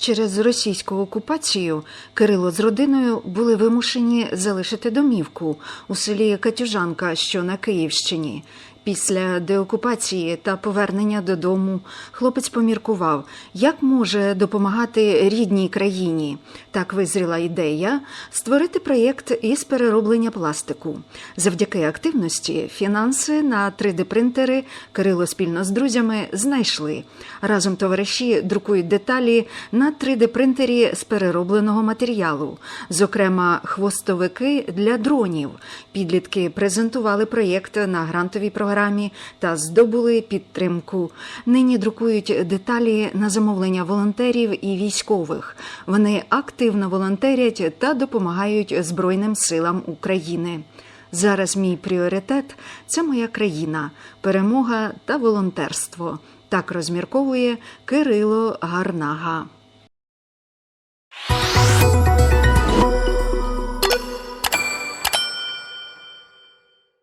Через російську окупацію Кирило з родиною були вимушені залишити домівку у селі Катюжанка, що на Київщині. Після деокупації та повернення додому хлопець поміркував, як може допомагати рідній країні. Так визріла ідея створити проєкт із перероблення пластику. Завдяки активності фінанси на 3D-принтери Кирило спільно з друзями знайшли. Разом товариші друкують деталі на 3D-принтері з переробленого матеріалу, зокрема хвостовики для дронів. Підлітки презентували проєкт на грантовій програмі та здобули підтримку. Нині друкують деталі на замовлення волонтерів і військових. Вони активно волонтерять та допомагають Збройним силам України. Зараз мій пріоритет це моя країна, перемога та волонтерство. Так розмірковує Кирило Гарнага.